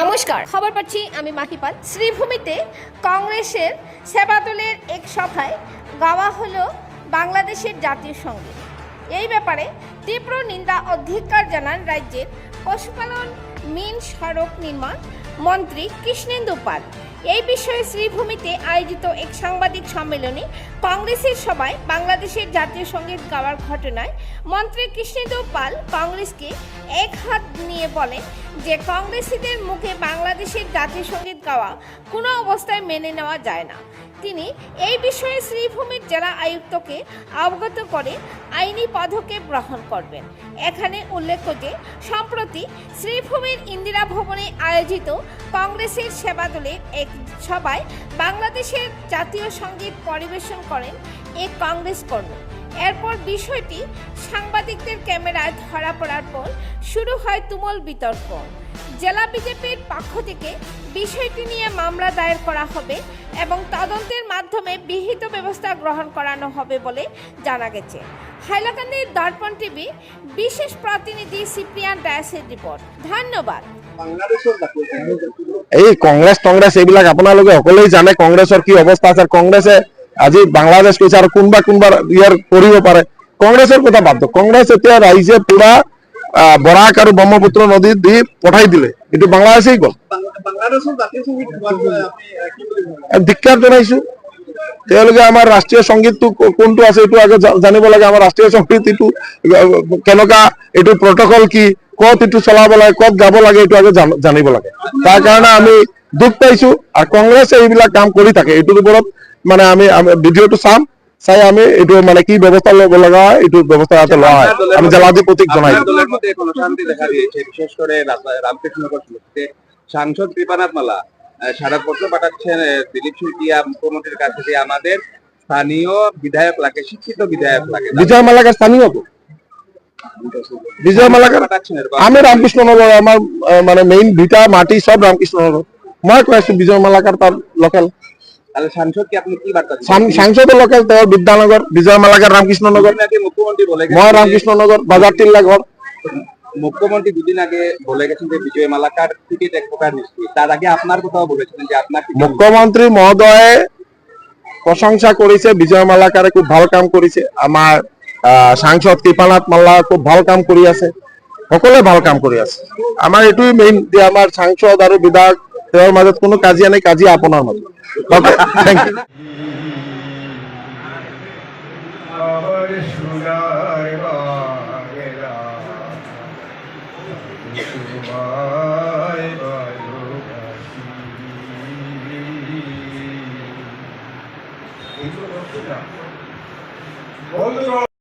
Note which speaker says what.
Speaker 1: নমস্কার। খবর পাচ্ছি আমি মাহিপাল শ্রীভূমিতে কংগ্রেসের সেবাদলের এক সভায় গাওয়া হলো বাংলাদেশের জাতীয় সংগীত এই ব্যাপারে তীব্র নিন্দা, অধিকার জানান রাজ্যের পশুপালন, মিন সড়ক নির্মাণ মন্ত্রী কৃষ্ণেন্দু পাল। এই বিষয়ে শ্রীভূমিতে আয়োজিত এক সাংবাদিক সম্মেলনে কংগ্রেসের সভায় বাংলাদেশের জাতীয় সংগীত গাওয়ার ঘটনায় মন্ত্রী কৃষ্ণেন্দু পাল কংগ্রেসকে এক হাত নিয়ে বলেন যে কংগ্রেসীদের মুখে বাংলাদেশের জাতীয় সংগীত গাওয়া কোনো অবস্থায় মেনে নেওয়া যায় না। তিনি এই বিষয়ে শ্রীভূমির জেলা আয়ুক্তকে অবগত করে আইনি পদক্ষেপ গ্রহণ করবেন। এখানে উল্লেখ্য যে, সম্প্রতি শ্রীভূমির ইন্দিরা ভবনে আয়োজিত কংগ্রেসের সেবা দলের এক সভায় বাংলাদেশের জাতীয় সংগীত পরিবেশন করেন এক কংগ্রেস কর্মী। এরপর বিষয়টি সাংবাদিকদের ক্যামেরায় ধরা পড়ার পর শুরু হয় তুমুল বিতর্ক। জেলা বিজেপির পক্ষ থেকে বিষয়টি নিয়ে মামলা দায়ের করা হবে এবং তদন্তের মাধ্যমে বিহিত ব্যবস্থা গ্রহণ করানো হবে বলে জানা গেছে। হাইলাকান্দির দর্পণ টিভি বিশেষ প্রতিনিধি সিপ্রিয়ান ডায়াসের রিপোর্ট। ধন্যবাদ।
Speaker 2: এই কংগ্ৰেছ কংগ্ৰেছ এইবিলাক আপোনালোকে সকলোৱে জানে, কংগ্ৰেছৰ কি অৱস্থা আছে কংগ্ৰেছে আজি বাংলাদেশ কৈছে আৰু কোনোবা কোনোবা ইয়াৰ কৰিব পাৰে। কংগ্ৰেছৰ কথা বাদ দিয়ক। কংগ্ৰেছ এতিয়া ৰাইজে পুৰা বৰাক আৰু নদীত দি পঠাই দিলে। এইটো বাংলাদেশেই গ'ল। ধিক্কাৰ জনাইছো। তেওঁলোকে আমাৰ ৰাষ্ট্ৰীয় সংগীতটো কোনটো আছে এইটো আগত জা- জানিব লাগে। আমাৰ ৰাষ্ট্ৰীয় সংগীত এইটো কেনেকুৱা, এইটো প্ৰটকল কি? ক'ত এইটো চলাব লাগে ক'ত যাব লাগে এইটো জান- জানিব লাগে। তাৰ কাৰণে আমি দুখ পাইছো আৰু কংগ্ৰেছে এইবিলাক কাম কৰি থাকে। এইটোৰ ওপৰত মানে আমি ভিডিঅ'টো চাম চাই আমি এইটো মানে কি ব্যৱস্থা ল'ব লগা হয় এইটো ব্যৱস্থা যাতে লোৱা হয়। আমি জনাই
Speaker 3: শান্তি দেখা দিয়েছে বিশেষ করে রামকৃষ্ণনগর সাংসদ কৃপানাথ মালা আহ, স্মারকপত্র পাঠাচ্ছেন দিলীপ শইকিয়া মুখ্যমন্ত্রীর কাছে যে আমাদের স্থানীয় বিধায়ক লাগে শিক্ষিত বিধায়ক লাগে।
Speaker 2: বিজয় মালাকার স্থানীয় তো। বিজয় মালাকার। আমি ৰামকৃষ্ণনগৰ আমাৰ আহ, মানে মেইন ভিটা মাটি চব ৰামকৃষ্ণনগৰ মই কৈ আছো বিজয় মালাকাৰ তাৰ লোকেল
Speaker 3: দিচ্ছেন?
Speaker 2: লোকেল তেওঁৰ বিদ্যানগৰ বিজয়
Speaker 3: মুখ্যমন্ত্রী বলে গেছেন
Speaker 2: মই
Speaker 3: যে-
Speaker 2: ৰামকৃষ্ণনগৰ বাজাৰ টিল্লা ঘৰ
Speaker 3: মুখ্যমন্ত্রী দুদিন আগে বলে গেছেন যে বিজয় মালাকার টিকিট এক প্রকার নিশ্চিত। তার আগে আপনার কোথাও বলেছিলেন যে আপনার টিকিট
Speaker 2: মুখ্যমন্ত্ৰী মহোদয়ে প্ৰশংসা কৰিছে বিজয় মালাকাৰে খুব ভালো কাম কৰিছে আমাৰ আহ, সাংসদ কৃপানাথ মাল্লা খুব ভালো কাম কৰি আছে। সকলোৱে ভালো কাম কৰি আছে। আমাৰ এইটোৱে মেইন যে আমাৰ সাংসদ আৰু বিধায়ক, তেওঁৰ মাজত কোনো কাজিয়া নাই, কাজিয়া আপোনাৰ মাজত।